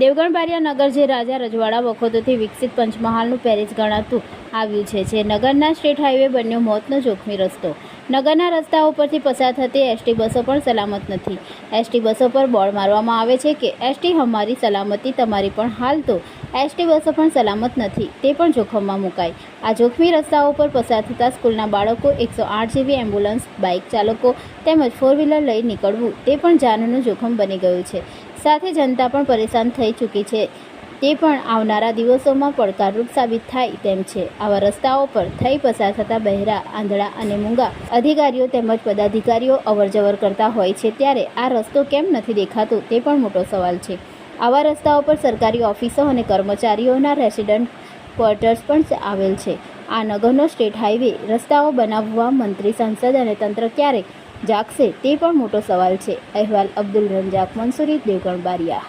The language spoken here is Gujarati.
દેવગણ બારિયા નગર જે રાજા રજવાડા વખતોથી વિકસિત પંચમહાલનું પેરિસ ગણાતું આવ્યું છે, જે નગરના સ્ટેટ હાઈવે બન્યો મોતનો જોખમી રસ્તો. નગરના રસ્તા ઉપરથી પસાર થતી એસટી બસો પણ સલામત નથી. એસટી બસો પર બોર્ડ મારવામાં આવે છે કે, એસટી હમારી સલામતી, તમારી પણ હાલ તો એસટી બસો પણ સલામત નથી. તે પણ જોખમમાં મુકાય. આ જોખમી રસ્તાઓ પર પસાર થતા સ્કૂલના બાળકો, એકસો આઠ જેવી એમ્બ્યુલન્સ, બાઇક ચાલકો તેમજ ફોર વ્હીલર લઈ નીકળવું, તે પણ જાનનું જોખમ બની ગયું છે. સાથે જનતા પણ પરેશાન થઈ ચૂકી છે. તે પણ આવનારા દિવસોમાં પડકારરૂપ સાબિત થાય તેમ છે. આવા રસ્તાઓ પર થઈ પસાર થતા બહેરા, આંધળા અને મૂંગા અધિકારીઓ તેમજ પદાધિકારીઓ અવરજવર કરતા હોય છે ત્યારે આ રસ્તો કેમ નથી દેખાતો તે પણ મોટો સવાલ છે. આવા રસ્તાઓ પર સરકારી ઓફિસો અને કર્મચારીઓના રેસિડન્ટ ક્વાર્ટર્સ પણ આવેલ છે. આ નગરનો સ્ટેટ હાઈવે રસ્તાઓ બનાવવા મંત્રી, સંસદ અને તંત્ર ક્યારે જાગશે તે પણ મોટો સવાલ છે. અહેવાલ અબ્દુલ રંજાક મંસૂરી દેવગણ બારિયા.